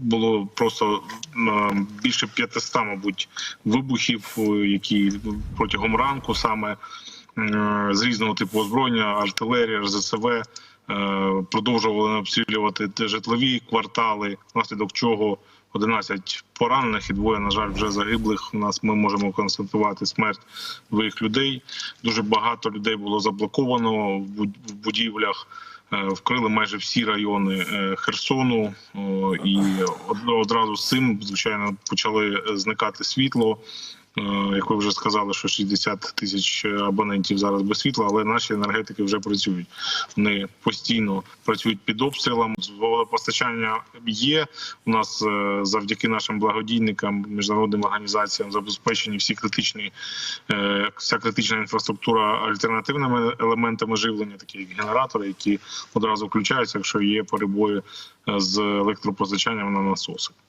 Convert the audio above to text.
було просто більше 500, мабуть, вибухів, е, які протягом ранку саме е, з різного типу озброєння, артилерія, РЗСВ. е, Продовжували обстрілювати житлові квартали, внаслідок чого 11 поранених і двоє, на жаль, вже загиблих. У нас ми можемо констатувати смерть двох людей. Дуже багато людей було заблоковано в будівлях. Е, Вкрили майже всі райони е, Херсону, і од- одразу з цим, звичайно, почали зникати світло. Е, Як ви вже сказали, що 60 тисяч абонентів зараз без світла, але наші енергетики вже працюють. Вони постійно працюють під обстрілом. Водопостачання є. У нас е, завдяки нашим благодійникам, міжнародним організаціям забезпечені всі критичні, е, вся критична інфраструктура альтернативними елементами живлення, такі як генератори, які одразу включаються, якщо є перебої з електропостачанням на насоси.